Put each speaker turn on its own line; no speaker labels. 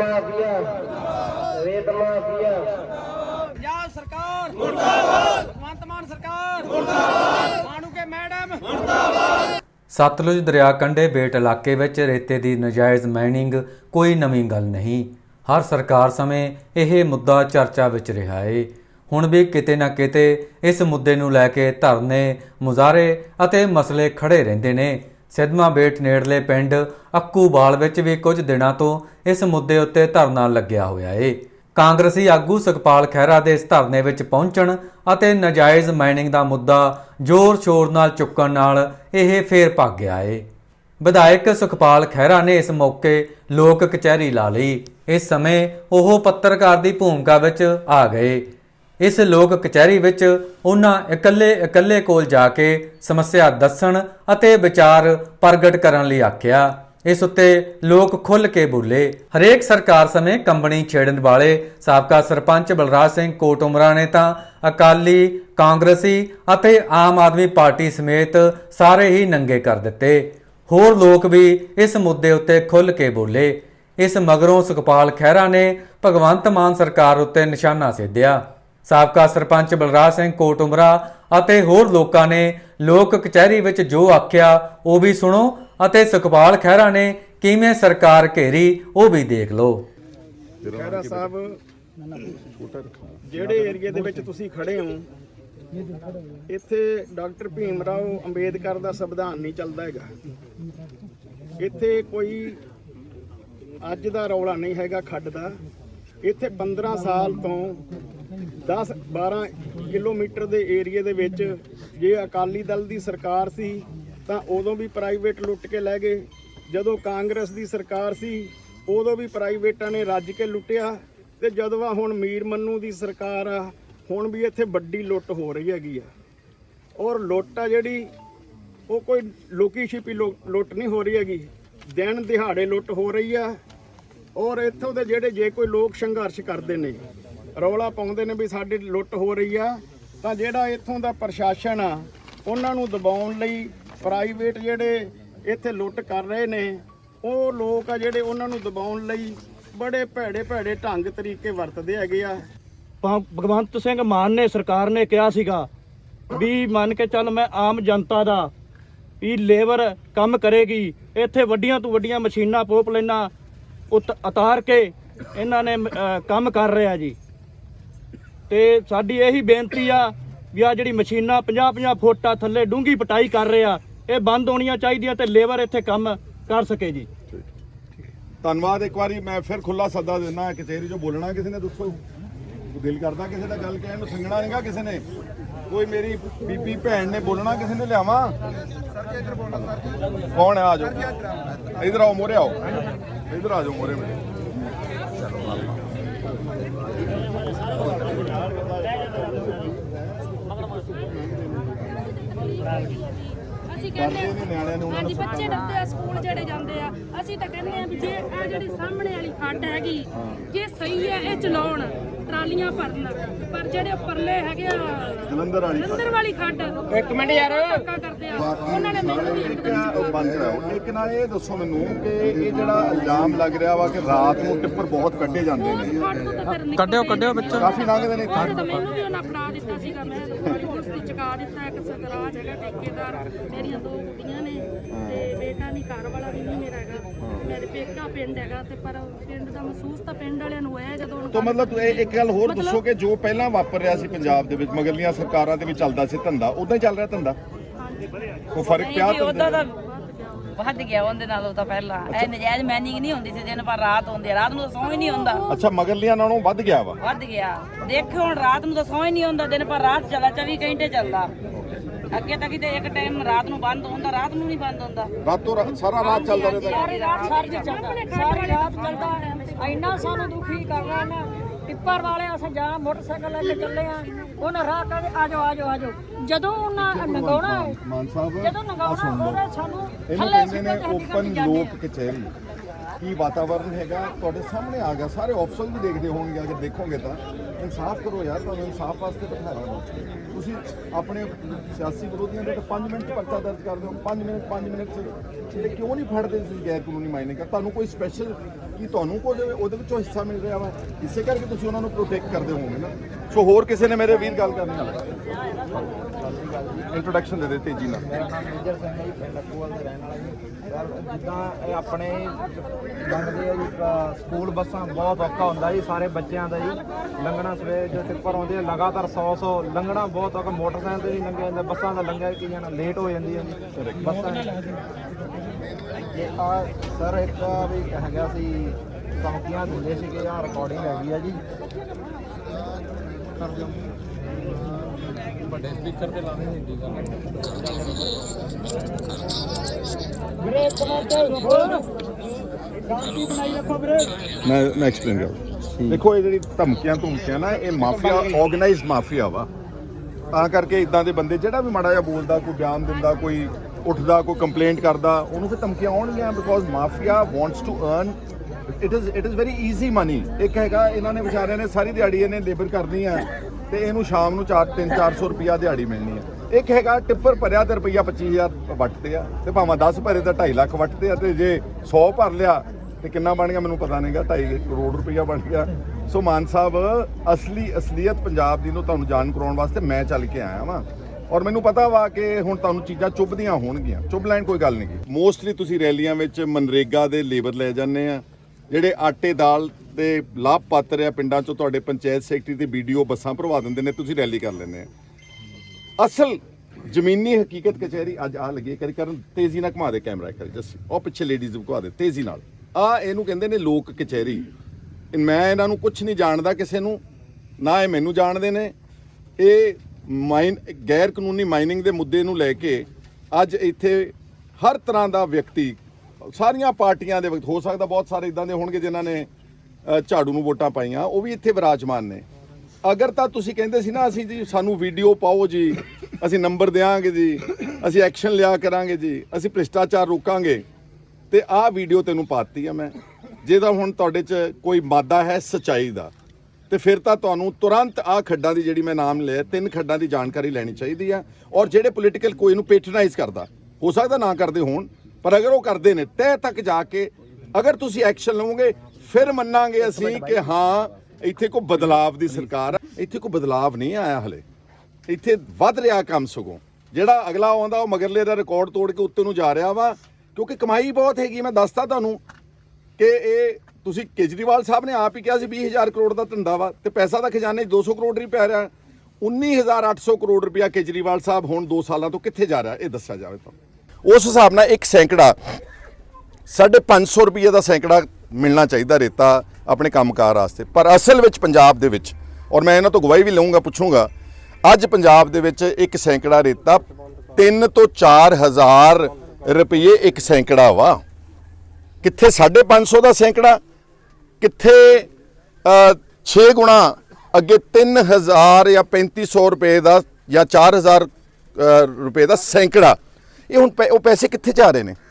Mafia ਰੇਤ mafia.
Punjab ਸਰਕਾਰ। ਮੁਰਦਾਬਾਦ। ਭਗਵੰਤ ਮਾਨ ਸਰਕਾਰ। ਮੁਰਦਾਬਾਦ। ਮਾਣੂਕੇ ਮੈਡਮ।
ਸਤਲੁਜ ਦਰਿਆ ਕੰਢੇ ਬੇਟ ਇਲਾਕੇ ਵਿੱਚ ਰੇਤੇ ਦੀ ਨਜਾਇਜ਼ ਮਾਈਨਿੰਗ ਕੋਈ ਨਵੀਂ ਗੱਲ ਨਹੀਂ। ਹਰ ਸਰਕਾਰ ਸਮੇਂ ਇਹ ਮੁੱਦਾ ਚਰਚਾ ਵਿੱਚ ਰਿਹਾ ਏ। ਹੁਣ ਵੀ ਕਿਤੇ ਨਾ ਕਿਤੇ ਇਸ ਮੁੱਦੇ ਨੂੰ ਲੈ ਕੇ ਧਰਨੇ ਮੁਜ਼ਾਹਰੇ ਅਤੇ ਮਸਲੇ ਖੜੇ ਰਹਿੰਦੇ ਨੇ। ਸਿੱਧਵਾਂ ਬੇਟ ਨੇੜਲੇ ਪਿੰਡ ਅੱਕੂਬਾਲ ਵਿੱਚ ਵੀ ਕੁਝ ਦਿਨਾਂ ਤੋਂ ਇਸ ਮੁੱਦੇ ਉੱਤੇ ਧਰਨਾ ਲੱਗਿਆ ਹੋਇਆ ਏ। ਕਾਂਗਰਸੀ ਆਗੂ ਸੁਖਪਾਲ ਖਹਿਰਾ ਦੇ ਇਸ ਧਰਨੇ ਵਿੱਚ ਪਹੁੰਚਣ ਅਤੇ ਨਜਾਇਜ਼ ਮਾਈਨਿੰਗ ਦਾ ਮੁੱਦਾ ਜ਼ੋਰ-ਸ਼ੋਰ ਨਾਲ ਚੁੱਕਣ ਨਾਲ ਇਹ ਫੇਰ ਭੱਗ ਗਿਆ ਏ। ਵਿਧਾਇਕ ਸੁਖਪਾਲ ਖਹਿਰਾ ਨੇ ਇਸ ਮੌਕੇ ਲੋਕ ਕਚਹਿਰੀ ਲਾ ਲਈ। ਇਸ ਸਮੇਂ ਉਹ ਪੱਤਰਕਾਰ ਦੀ ਭੂਮਿਕਾ ਵਿੱਚ ਆ ਗਏ। ਇਸ ਲੋਕ ਕਚਹਿਰੀ ਵਿੱਚ ਉਹਨਾਂ ਇਕੱਲੇ ਇਕੱਲੇ ਕੋਲ ਜਾ ਕੇ ਸਮੱਸਿਆ ਦੱਸਣ ਅਤੇ ਵਿਚਾਰ ਪ੍ਰਗਟ ਕਰਨ ਲਈ ਆਖਿਆ। ਇਸ ਉੱਤੇ ਲੋਕ ਖੁੱਲ੍ਹ ਕੇ ਬੋਲੇ। ਹਰੇਕ ਸਰਕਾਰ ਸਮੇਂ ਕੰਬਣੀ ਛੇੜਨ ਵਾਲੇ ਸਾਬਕਾ ਸਰਪੰਚ ਬਲਰਾਜ ਸਿੰਘ ਕੋਟੁਮਰਾ ਨੇ ਤਾਂ ਅਕਾਲੀ, ਕਾਂਗਰਸੀ ਅਤੇ ਆਮ ਆਦਮੀ ਪਾਰਟੀ ਸਮੇਤ ਸਾਰੇ ਹੀ ਨੰਗੇ ਕਰ ਦਿੱਤੇ। ਹੋਰ ਲੋਕ ਵੀ ਇਸ ਮੁੱਦੇ ਉੱਤੇ ਖੁੱਲ੍ਹ ਕੇ ਬੋਲੇ। ਇਸ ਮਗਰੋਂ ਸੁਖਪਾਲ ਖਹਿਰਾ ਨੇ ਭਗਵੰਤ ਮਾਨ ਸਰਕਾਰ ਉੱਤੇ ਨਿਸ਼ਾਨਾ ਸਾਧਿਆ। ਸਾਬਕਾ ਸਰਪੰਚ ਬਲਰਾਜ ਸਿੰਘ ਕੋਟੁਮਰਾ ਅਤੇ ਹੋਰ ਲੋਕਾਂ ਨੇ ਲੋਕ ਕਚਹਿਰੀ ਵਿੱਚ ਜੋ ਆਖਿਆ, ਉਹ ਵੀ ਸੁਣੋ ਅਤੇ ਸੁਖਪਾਲ ਖਹਿਰਾ ਨੇ ਕਿਵੇਂ ਸਰਕਾਰ ਘੇਰੀ, ਉਹ ਵੀ ਦੇਖ ਲਓ।
ਖਹਿਰਾ ਸਾਹਿਬ, ਜਿਹੜੇ ਏਰੀਏ ਦੇ ਵਿੱਚ ਤੁਸੀਂ ਖੜੇ ਹੋ, ਇੱਥੇ ਡਾਕਟਰ ਭੀਮ ਰਾਓ ਅੰਬੇਦਕਰ ਦਾ ਸੰਵਿਧਾਨ ਨਹੀਂ ਚੱਲਦਾ ਹੈਗਾ। ਇੱਥੇ ਕੋਈ ਅੱਜ ਦਾ ਰੌਲਾ ਨਹੀਂ ਹੈਗਾ ਖੱਡ ਦਾ। ਇੱਥੇ 15 ਸਾਲ ਤੋਂ 10 12 ਕਿਲੋਮੀਟਰ ਦੇ ਏਰੀਏ ਦੇ ਵਿੱਚ ਜੇ ਅਕਾਲੀ ਦਲ ਦੀ ਸਰਕਾਰ ਸੀ, ਤਾਂ ਉਦੋਂ ਵੀ ਪ੍ਰਾਈਵੇਟ ਲੁੱਟ ਕੇ ਲੈ ਗਏ। ਜਦੋਂ ਕਾਂਗਰਸ ਦੀ ਸਰਕਾਰ ਸੀ, ਉਦੋਂ ਵੀ ਪ੍ਰਾਈਵੇਟਾਂ ਨੇ ਰੱਜ ਕੇ ਲੁੱਟਿਆ। ਤੇ ਜਦੋਂ ਆ ਹੁਣ ਮੀਰ ਮੰਨੂ ਦੀ ਸਰਕਾਰ ਆ, ਹੁਣ ਵੀ ਇੱਥੇ ਵੱਡੀ ਲੁੱਟ ਹੋ ਰਹੀ ਹੈਗੀ ਆ। ਔਰ ਲੁੱਟ ਆ ਜਿਹੜੀ, ਉਹ ਕੋਈ ਲੋਕੀ ਛਿਪੀ ਲੁ- ਲੁੱਟ ਨਹੀਂ ਹੋ ਰਹੀ ਹੈਗੀ। ਦਿਨ ਦਿਹਾੜੇ ਲੁੱਟ ਹੋ ਰਹੀ ਆ। ਔਰ ਇੱਥੋਂ ਦੇ ਜਿਹੜੇ, ਜੇ ਕੋਈ ਲੋਕ ਸੰਘਰਸ਼ ਕਰਦੇ ਨੇ ਰੌਲਾ ਪਾਉਂਦੇ ਨੇ ਵੀ ਸਾਡੀ ਲੁੱਟ ਹੋ ਰਹੀ ਆ। ਤਾਂ ਜਿਹੜਾ ਇੱਥੋਂ ਦਾ ਪ੍ਰਸ਼ਾਸਨ ਆ, ਉਹਨਾਂ ਨੂੰ ਦਬਾਉਣ ਲਈ ਪ੍ਰਾਈਵੇਟ ਜਿਹੜੇ ਇੱਥੇ ਲੁੱਟ ਕਰ ਰਹੇ ਨੇ, ਉਹ ਲੋਕ ਆ ਜਿਹੜੇ ਉਹਨਾਂ ਨੂੰ ਦਬਾਉਣ ਲਈ ਬੜੇ ਭੈੜੇ ਭੈੜੇ ਢੰਗ ਤਰੀਕੇ ਵਰਤਦੇ ਹੈਗੇ ਆ।
ਭਗ- ਭਗਵੰਤ ਸਿੰਘ ਮਾਨ ਨੇ, ਸਰਕਾਰ ਨੇ ਕਿਹਾ ਸੀਗਾ ਵੀ ਮੰਨ ਕੇ ਚੱਲ ਮੈਂ ਆਮ ਜਨਤਾ ਦਾ ਵੀ ਲੇਬਰ ਕੰਮ ਕਰੇਗੀ, ਇੱਥੇ ਵੱਡੀਆਂ ਤੋਂ ਵੱਡੀਆਂ ਮਸ਼ੀਨਾਂ ਪੋਪ ਲੈਣਾ, ਉਤ- ਉਤਾਰ ਕੇ ਇਹਨਾਂ ਨੇ ਕੰਮ ਕਰ ਰਿਹਾ ਜੀ। ਤੇ ਸਾਡੀ ਇਹੀ ਬੇਨਤੀ ਆ ਵੀ ਆ ਜਿਹੜੀ ਮਸ਼ੀਨਾਂ 50 50 ਫੁੱਟ ਆ ਥੱਲੇ ਡੂੰਗੀ ਪਟਾਈ ਕਰ ਰਹੇ ਆ, ਇਹ ਬੰਦ ਹੋਣੀਆਂ ਚਾਹੀਦੀਆਂ ਤੇ ਲੇਬਰ ਇੱਥੇ ਕੰਮ ਕਰ ਸਕੇ ਜੀ।
ਧੰਨਵਾਦ ਇੱਕ ਵਾਰੀ, ਮੈਂ ਫਿਰ ਖੁੱਲਾ ਸੱਦਾ ਦਿੰਦਾ ਕਚਹਿਰੀ 'ਚੋਂ ਬੋਲਣਾ ਕਿਸੇ ਨੇ ਦੱਸੋ। ਦਿਲ ਕਰਦਾ ਕਿਸੇ ਦਾ ਗੱਲ ਕਹਿਣ ਨੂੰ, ਸੰਗਣਾ ਨਹੀਂਗਾ ਕਿਸੇ ਨੇ। ਕੋਈ ਮੇਰੀ ਬੀਬੀ ਭੈਣ ਨੇ ਬੋਲਣਾ ਕਿਸੇ ਨੇ, ਲਿਆਵਾਂ? ਕੌਣ ਹੈ ਆ ਜਾਓ? ਇਧਰ ਆਓ ਮੋਰੇ ਆਓ। ਇਧਰ ਆ ਜਾਓ ਮੋਰੇ ਮੇਰੇ।
ਅਸੀਂ ਕਹਿੰਦੇ ਹਾਂਜੀ ਬੱਚੇ ਡਰਦੇ ਆ ਸਕੂਲ ਜਿਹੜੇ ਜਾਂਦੇ ਆ ਅਸੀਂ ਤਾਂ ਕਹਿੰਦੇ ਆ ਵੀ ਜੇ ਆ ਜਿਹੜੀ ਸਾਹਮਣੇ ਵਾਲੀ ਖੱਡ ਹੈਗੀ ਜੇ ਸਹੀ ਹੈ ਇਹ ਚਲਾਉਣ ਟਰਾਲੀਆਂ ਭਰਨ। ਪਰ ਜਿਹੜੇ ਪਰਲੇ ਹੈਗੇ ਆ
ਜਲੰਧਰ ਵਾਲੀ
ਜਲੰਧਰ ਵਾਲੀ ਖੱਡ ਇੱਕ ਮਿੰਟ ਯਾਰ। ਧੱਕਾ ਕਰਦੇ ਆ। ਉਹਨਾਂ ਨੇ ਮੈਨੂੰ ਵੀ
ਇੱਕ
ਇੱਕਦਮ
ਉਹ ਬੰਦ ਕਰਾਓ। ਇੱਕ ਨਾਲ ਇਹ ਦੱਸੋ ਮੈਨੂੰ ਕਿ ਇਹ ਜਿਹੜਾ ਇਲਜ਼ਾਮ ਲੱਗ ਰਿਹਾ ਵਾ ਕਿ ਰਾਤ ਨੂੰ ਟਿੱਪਰ ਬਹੁਤ ਕੱਢੇ ਜਾਂਦੇ ਨੇ।
ਕੱਢਿਓ ਕੱਢਿਓ ਬੱਚਾ
ਕਾਫੀ ਲੰਘਦੇ ਨੇ।
ਮੈਨੂੰ ਵੀ ਉਹਨਾਂ ਫੜਾ ਦਿੱਤਾ ਸੀਗਾ ਮੈਂ ਦਿੱਤਾ ਇੱਕ ਸਤਰਾਜ ਹੈਗਾ ਠੇਕੇਦਾਰ ਮੇਰੀਆਂ ਦੋ ਕੁੜੀਆਂ ਨੇ ਤੇ ਬੇਟਾ ਨਹੀਂ ਘਰ ਵਾਲਾ ਵੀ ਨਹੀਂ ਮੇਰਾ ਹੈਗਾ। ਮੇਰੇ ਪੇਕਾ ਪਿੰਡ ਹੈਗਾ ਤੇ ਪਰ ਪਿੰਡ ਦਾ ਮਹਿਸੂਸ ਤਾਂ ਪਿੰਡ ਵਾਲਿਆਂ ਨੂੰ ਹੋਇਆ ਜਦੋਂ ਹੁਣ
ਤੋਂ ਮਤਲਬ ਤੂੰ ਇਹ ਇੱਕ ਗੱਲ ਹੋਰ ਦੱਸੋ ਕਿ ਜੋ ਪਹਿਲਾਂ ਵਾਪਰ ਰਿਹਾ ਸੀ ਪੰਜਾਬ ਦੇ ਵਿੱਚ ਮਗਰਲੀਆਂ ਸਰਕਾਰਾਂ ਦੇ ਵਿੱਚ ਚੱਲਦਾ ਸੀ ਧੰਦਾ ਉਦਾਂ ਹੀ ਚੱਲ ਰਿਹਾ ਧੰਦਾ? ਕੋਈ ਫ਼ਰਕ ਪਿਆ
ਨਹੀਂ ਉਹਦਾ
ਧੰਦੇ
ਤਾਂ ਵੱਧ ਗਿਆ ਉਹਦੇ ਨਾਲੋਂ ਤਾਂ ਪਹਿਲਾਂ। ਇਹ ਨਜਾਇਜ਼ ਮੈਨਿੰਗ ਨਹੀਂ ਹੁੰਦੀ ਸੀ ਦਿਨ ਪਰ ਰਾਤ ਹੁੰਦੀ। ਰਾਤ ਨੂੰ ਤਾਂ ਸੌਂ ਹੀ ਨਹੀਂ ਹੁੰਦਾ।
ਅੱਛਾ ਮਗਰਲੀਆਂ ਨਾਲੋਂ ਵੱਧ ਗਿਆ ਵਾ।
ਵੱਧ ਗਿਆ। ਦੇਖੋ ਹੁਣ ਰਾਤ ਨੂੰ ਤਾਂ ਸੌਂ ਹੀ ਨਹੀਂ ਹੁੰਦਾ ਦਿਨ ਪਰ ਰਾਤ ਚੱਲਾ 24 ਘੰਟੇ ਚੱਲਦਾ। ਅੱਗੇ ਤੱਕ ਤੇ ਇੱਕ ਟਾਈਮ ਰਾਤ ਨੂੰ ਬੰਦ ਹੁੰਦਾ ਰਾਤ ਨੂੰ ਨਹੀਂ ਬੰਦ ਹੁੰਦਾ।
ਰਾਤੋਂ ਰਾਤ ਸਾਰਾ ਰਾਤ ਚੱਲਦਾ ਰਹਿੰਦਾ।
ਸਾਰੀ ਰਾਤ ਸਾਰੀ ਚੱਲਦਾ
ਸਾਰੀ ਰਾਤ ਚੱਲਦਾ। ਇੰਨਾ ਸਾਨੂੰ ਦੁਖੀ ਕਰ ਰਿਹਾ ਨਾ। ਟਿੱਪਰ ਵਾਲੇ ਅਸੀਂ ਜਾਂ ਮੋਟਰਸਾਈਕਲ ਲੈ ਕੇ ਚੱਲੇ ਆ ਉਹਨਾਂ ਰਾਹ ਕਹਿੰਦੇ ਆ ਜਾਓ ਆ ਜਾਓ ਆ ਜਾਓ ਜਦੋਂ ਉਹਨਾਂ ਨਗਾਉਣਾ
ਮਾਨ ਸਾਹਿਬ
ਜਦੋਂ ਨਗਾਉਣਾ ਉਹਦੇ ਸਾਨੂੰ
ਇਹਨੂੰ
ਥੱਲੇ
ਕਹਿੰਦੇ ਨੇ
ਸਿੱਧੇ
ਓਪਨ ਲੋਕ ਕਚਹਿਰੀ। ਕੀ ਵਾਤਾਵਰਨ ਹੈਗਾ? ਤੁਹਾਡੇ ਸਾਹਮਣੇ ਆ ਗਿਆ। ਸਾਰੇ ਅਫਸਰ ਵੀ ਦੇਖਦੇ ਹੋਣਗੇ ਅਗਰ ਦੇਖੋਗੇ ਤਾਂ। ਇਨਸਾਫ ਕਰੋ ਯਾਰ ਤੁਹਾਨੂੰ ਇਨਸਾਫ ਵਾਸਤੇ ਬਿਠਾਇਆ ਵਾ। ਤੁਸੀਂ ਆਪਣੇ ਸਿਆਸੀ ਵਿਰੋਧੀਆਂ ਦੇ ਤਾਂ 5 ਮਿੰਟ 'ਚ ਪਰਚਾ ਦਰਜ ਕਰਦੇ ਹੋ 5 ਮਿੰਟ 5 ਮਿੰਟ 'ਚ। ਤੇ ਕਿਉਂ ਨਹੀਂ ਫੜਦੇ ਤੁਸੀਂ ਗੈਰ ਕਾਨੂੰਨੀ ਮਾਇਨੇ? ਕਰ ਤੁਹਾਨੂੰ ਕੋਈ ਸਪੈਸ਼ਲ ਕੀ ਤੁਹਾਨੂੰ ਕੁਝ ਉਹਦੇ- ਵਿੱਚੋਂ ਹਿੱਸਾ ਮਿਲ ਰਿਹਾ ਵਾ। ਇਸੇ ਕਰਕੇ ਤੁਸੀਂ ਉਹਨਾਂ ਨੂੰ ਪ੍ਰੋਟੈਕਟ ਕਰਦੇ ਹੋਵੋਗੇ ਨਾ। ਸੋ ਹੋਰ ਕਿਸੇ ਨੇ ਮੇਰੇ ਵੀਰ ਗੱਲ ਕਰਨੀ ਆ ਇੰਟਰੋਡਕਸ਼ਨ ਦੇ ਦੇ ਤੇਜ਼ੀ ਨਾਲ।
ਮੇਰਾ ਨਾਮ ਮੇਜਰ ਸਿੰਘ ਹੈ ਜੀ, ਪਿੰਡ ਅਕੂਵਾਲ ਦੇ ਰਹਿਣ ਵਾਲਾ ਜੀ। ਜਿੱਦਾਂ ਇਹ ਆਪਣੇ ਲੰਘਦੇ ਆ ਜੀ ਸਕੂਲ ਬੱਸਾਂ, ਬਹੁਤ ਔਖਾ ਹੁੰਦਾ ਜੀ ਸਾਰੇ ਬੱਚਿਆਂ ਦਾ ਜੀ। ਲੰਘਣਾ ਸਵੇਰੇ ਜੋ ਟਿੱਪਰ ਆਉਂਦੇ ਆ, ਲਗਾਤਾਰ 100 100 ਲੰਘਣਾ ਬਹੁਤ ਔਖਾ। ਮੋਟਰਸਾਈਕਲ ਤੇ ਨਹੀਂ ਲੰਘਿਆ ਜਾਂਦਾ, ਬੱਸਾਂ ਦਾ ਲੰਘਿਆ ਕੀ ਜਾਣਾ ਲੇਟ ਹੋ ਜਾਂਦੀ ਹੈ ਜੀ। ਬੱਸਾਂ ਇਹ ਆ ਸਰ ਇੱਕ ਵੀ ਹੈਗਾ ਸੀ ਧਮਕੀਆਂ ਦਿੰਦੇ ਸੀਗੇ ਆ ਰਿਕਾਰਡਿੰਗ ਹੈਗੀ ਆ ਜੀ। ਕਰ ਦਿਓ
ਮੈਂ ਮੈਂ ਐਕਸਪਲੇਨ ਕਰਾਂ ਦੇਖੋ ਇਹ ਜਿਹੜੀ ਧਮਕੀਆਂ ਧਮਕੀਆਂ ਨਾ ਇਹ ਮਾਫੀਆ ਆਰਗੇਨਾਈਜ਼ਡ ਮਾਫੀਆ ਵਾ। ਤਾਂ ਕਰਕੇ ਇਦਾਂ ਦੇ ਬੰਦੇ ਜਿਹੜਾ ਵੀ ਮਾੜਾ ਜਿਹਾ ਬੋਲਦਾ ਕੋਈ ਬਿਆਨ ਦਿੰਦਾ ਕੋਈ ਉੱਠਦਾ, ਕੋਈ ਕੰਪਲੇਂਟ ਕਰਦਾ, ਉਹਨੂੰ ਫਿਰ ਧਮਕੀਆਂ ਆਉਣਗੀਆਂ because mafia wants to earn it is it is very easy money ਇੱਕ ਹੈਗਾ, ਇਹਨਾਂ ਨੇ ਵਿਚਾਰਿਆਂ ਨੇ ਸਾਰੀ ਦਿਹਾੜੀ ਇਹਨੇ ਲੇਬਰ ਕਰਨੀ ਹੈ ਤੇ ਇਹਨੂੰ ਸ਼ਾਮ ਨੂੰ 4 3 400 ਰੁਪਿਆ ਦਿਹਾੜੀ ਮਿਲਣੀ ਹੈ ਇੱਕ ਹੈਗਾ, ਟਿੱਪਰ ਭਰਿਆ ਤੇ ਰੁਪਈਆ 25000 ਵੱਟਦੇ ਆ, ਤੇ ਭਾਵੇਂ 10 ਭਰੇ ਤਾਂ 2.5 ਲੱਖ ਵੱਟਦੇ ਆ, ਤੇ ਜੇ 100 ਭਰ ਲਿਆ, ਤੇ ਕਿੰਨਾ ਬਣ ਗਿਆ ਮੈਨੂੰ ਪਤਾ ਨਹੀਂਗਾ 2.5 ਕਰੋੜ ਰੁਪਈਆ ਬਣ ਗਿਆ। ਸੋ ਮਾਨ ਸਾਹਿਬ, ਅਸਲੀ ਅਸਲੀਅਤ ਪੰਜਾਬ ਦੀ ਨੂੰ ਤੁਹਾਨੂੰ ਜਾਣ ਕਰਾਉਣ ਵਾਸਤੇ ਮੈਂ ਚੱਲ ਕੇ ਆਇਆ ਵਾਂ। ਔਰ ਮੈਨੂੰ ਪਤਾ ਵਾ ਕਿ ਹੁਣ ਤੁਹਾਨੂੰ ਚੀਜ਼ਾਂ ਚੁੱਭਦੀਆਂ ਹੋਣਗੀਆਂ। ਚੁੱਭ ਲੈਣ ਕੋਈ ਗੱਲ ਨਹੀਂ ਮੋਸਟਲੀ ਤੁਸੀਂ ਰੈਲੀਆਂ ਵਿੱਚ ਮਨਰੇਗਾ ਦੇ ਲੇਬਰ ਲੈ ਜਾਂਦੇ ਆ। ਜਿਹੜੇ ਆਟੇ ਦਾਲ ਦੇ ਲਾਭਪਾਤਰ ਆ ਪਿੰਡਾਂ ਚੋਂ ਤੁਹਾਡੇ ਪੰਚਾਇਤ ਸੈਕਟਰੀ ਤੇ ਵੀਡੀਓ ਬੱਸਾਂ ਭਰਵਾ ਦਿੰਦੇ ਨੇ, ਤੁਸੀਂ ਰੈਲੀ ਕਰ ਲੈਂਦੇ ਆ। ਅਸਲ ਜ਼ਮੀਨੀ ਹਕੀਕਤ ਕਚਹਿਰੀ ਅੱਜ ਆ ਲੱਗੀ ਕਰੀ ਕਰਨ ਤੇਜ਼ੀ ਨਾਲ ਘੁਮਾ ਦੇ ਕੈਮਰਾ ਕਰ ਵਾਰੀ ਉਹ ਪਿੱਛੇ ਲੇਡੀਜ਼ ਘੁਮਾ ਦੇ, ਤੇਜ਼ੀ ਨਾਲ। ਆ ਇਹਨੂੰ ਕਹਿੰਦੇ ਨੇ ਲੋਕ ਕਚਹਿਰੀ। ਮੈਂ ਇਹਨਾਂ ਨੂੰ ਕੁਝ ਨਹੀਂ ਜਾਣਦਾ ਕਿਸੇ ਨੂੰ, ਨਾ ਇਹ ਮੈਨੂੰ ਜਾਣਦੇ ਨੇ। ਇਹ ਮਾਈਨ ਗੈਰ ਕਾਨੂੰਨੀ ਮਾਈਨਿੰਗ ਦੇ ਮੁੱਦੇ ਨੂੰ ਲੈ ਕੇ ਅੱਜ ਇੱਥੇ ਹਰ ਤਰ੍ਹਾਂ ਦਾ ਵਿਅਕਤੀ, ਸਾਰੀਆਂ ਪਾਰਟੀਆਂ ਦੇ ਵਕਤ ਹੋ ਸਕਦਾ ਬਹੁਤ ਸਾਰੇ ਇਦਾਂ ਦੇ ਹੋਣਗੇ ਜਿਨ੍ਹਾਂ ਨੇ ਝਾੜੂ ਨੂੰ ਵੋਟਾਂ ਪਾਈਆਂ, ਉਹ ਵੀ ਇੱਥੇ ਵਿਰਾਜਮਾਨ ਨੇ। ਅਗਰ ਤਾਂ ਤੁਸੀਂ ਕਹਿੰਦੇ ਸੀ ਨਾ, ਅਸੀਂ ਜੀ ਸਾਨੂੰ ਵੀਡੀਓ ਪਾਓ ਜੀ, ਅਸੀਂ ਨੰਬਰ ਦੇਵਾਂਗੇ ਜੀ, ਅਸੀਂ ਐਕਸ਼ਨ ਲਿਆ ਕਰਾਂਗੇ ਜੀ, ਅਸੀਂ ਭ੍ਰਿਸ਼ਟਾਚਾਰ ਰੋਕਾਂਗੇ, ਤੇ ਆਹ ਵੀਡੀਓ ਤੈਨੂੰ ਪਾਤੀ ਆ ਮੈਂ। ਜਿਹਦਾ ਹੁਣ ਤੁਹਾਡੇ 'ਚ ਕੋਈ ਮਾਦਾ ਹੈ, ਸਚਾਈ ਦਾ। ਤੇ ਫਿਰ ਤਾਂ ਤੁਹਾਨੂੰ ਤੁਰੰਤ ਆਹ ਖੱਡਾਂ ਦੀ ਜਿਹੜੀ ਮੈਂ ਨਾਮ ਲਿਆ ਤਿੰਨ ਖੱਡਾਂ ਦੀ ਜਾਣਕਾਰੀ ਲੈਣੀ ਚਾਹੀਦੀ ਆ। ਔਰ ਜਿਹੜੇ ਪੋਲੀਟੀਕਲ ਕੋਈ ਨੂੰ ਪੈਟਰਨਾਈਜ਼ ਕਰਦਾ ਹੋ ਸਕਦਾ ਨਾ ਕਰਦੇ ਹੋਣ ਪਰ ਅਗਰ ਉਹ ਕਰਦੇ ਨੇ ਤਹਿ ਤੱਕ ਜਾ ਕੇ ਅਗਰ ਤੁਸੀਂ ਐਕਸ਼ਨ ਲਵੋਗੇ ਫਿਰ ਮੰਨਾਂਗੇ ਅਸੀਂ ਕਿ ਹਾਂ ਇੱਥੇ ਕੋਈ ਬਦਲਾਵ ਦੀ ਸਰਕਾਰ ਆ। ਇੱਥੇ ਕੋਈ ਬਦਲਾਵ ਨਹੀਂ ਆਇਆ ਹਲੇ। ਇੱਥੇ ਵੱਧ ਰਿਹਾ ਕੰਮ ਸਗੋਂ। ਜਿਹੜਾ ਅਗਲਾ ਆਉਂਦਾ ਉਹ ਮਗਰਲੇ ਦਾ ਰਿਕਾਰਡ ਤੋੜ ਕੇ ਉੱਤੇ ਨੂੰ ਜਾ ਰਿਹਾ ਵਾ। ਕਿਉਂਕਿ ਕਮਾਈ ਬਹੁਤ ਹੈਗੀ ਮੈਂ ਦੱਸਤਾ ਤੁਹਾਨੂੰ ਕਿ ਇਹ ਤੁਸੀਂ ਕੇਜਰੀਵਾਲ ਸਾਹਿਬ ਨੇ ਆਪ ਹੀ ਕਿਹਾ ਸੀ 20000 ਕਰੋੜ ਦਾ ਧੰਦਾ ਵਾ ਤੇ ਪੈਸਾ ਤਾਂ ਖਜ਼ਾਨੇ 'ਚ 200 ਕਰੋੜ ਹੀ ਪੈ ਰਿਹਾ। 19800 ਕਰੋੜ ਰੁਪਇਆ ਕੇਜਰੀਵਾਲ ਸਾਹਿਬ ਹੁਣ 2 ਸਾਲਾਂ ਤੋਂ ਕਿੱਥੇ ਜਾ ਰਿਹਾ, ਇਹ ਦੱਸਿਆ ਜਾਵੇ ਤਾਂ। ਉਸ ਹਿਸਾਬ ਨਾਲ ਇੱਕ ਸੈਂਕੜਾ 550 ਰੁਪਏ ਦਾ ਸੈਂਕੜਾ ਮਿਲਣਾ ਚਾਹੀਦਾ ਰੇਤਾ ਆਪਣੇ ਕੰਮਕਾਰ ਵਾਸਤੇ। ਪਰ ਅਸਲ ਵਿੱਚ ਪੰਜਾਬ ਦੇ ਵਿੱਚ, ਔਰ ਮੈਂ ਇਹਨਾਂ ਤੋਂ ਗਵਾਹੀ ਵੀ ਲਵਾਂਗਾ ਪੁੱਛੂੰਗਾ, ਅੱਜ ਪੰਜਾਬ ਦੇ ਵਿੱਚ ਇੱਕ ਸੈਂਕੜਾ ਰੇਤਾ 3 ਤੋਂ 4000 ਰੁਪਏ ਇੱਕ ਸੈਂਕੜਾ ਵਾ। ਕਿੱਥੇ 550 ਦਾ ਸੈਂਕੜਾ? ਕਿੱਥੇ 6 ਗੁਣਾ ਅੱਗੇ 3000 ਜਾਂ 3500 ਰੁਪਏ ਦਾ ਜਾਂ 4000 ਅ, ਰੁਪਏ ਦਾ ਸੈਂਕੜਾ। ਇਹ ਹੁਣ ਪੈ- ਉਹ ਪੈਸੇ ਕਿੱਥੇ ਜਾ ਰਹੇ ਨੇ?